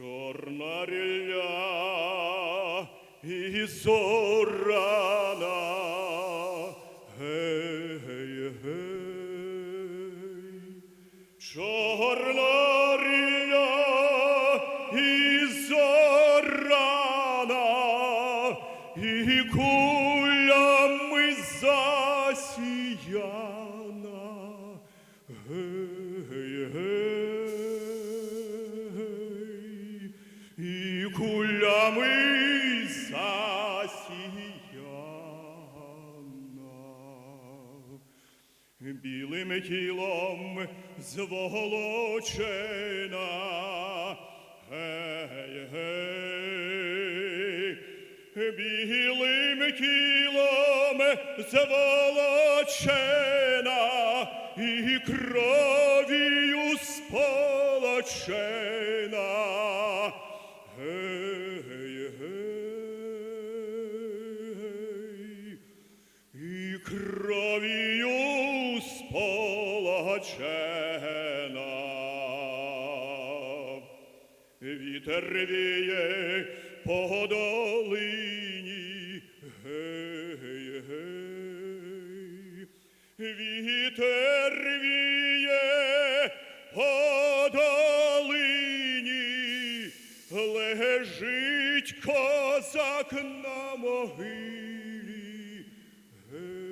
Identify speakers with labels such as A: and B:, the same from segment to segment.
A: Чорна рілля і зорана. Гей, гей, гей. Чорна рілля і зорана, і кулями засіяна. Кулями засіяна білим тілом зволочена. Гей, гей, білим тілом зволочена і кров'ю сполочена. Гей, сполочена. Вітер віє по долині, гей, гей, вітер віє по долині, лежить козак на могилі. Гей,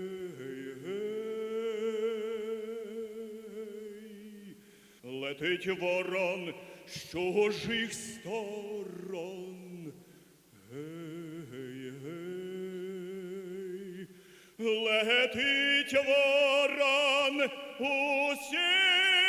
A: летить ворон з чужих сторон. Гей, гей, летить ворон усіх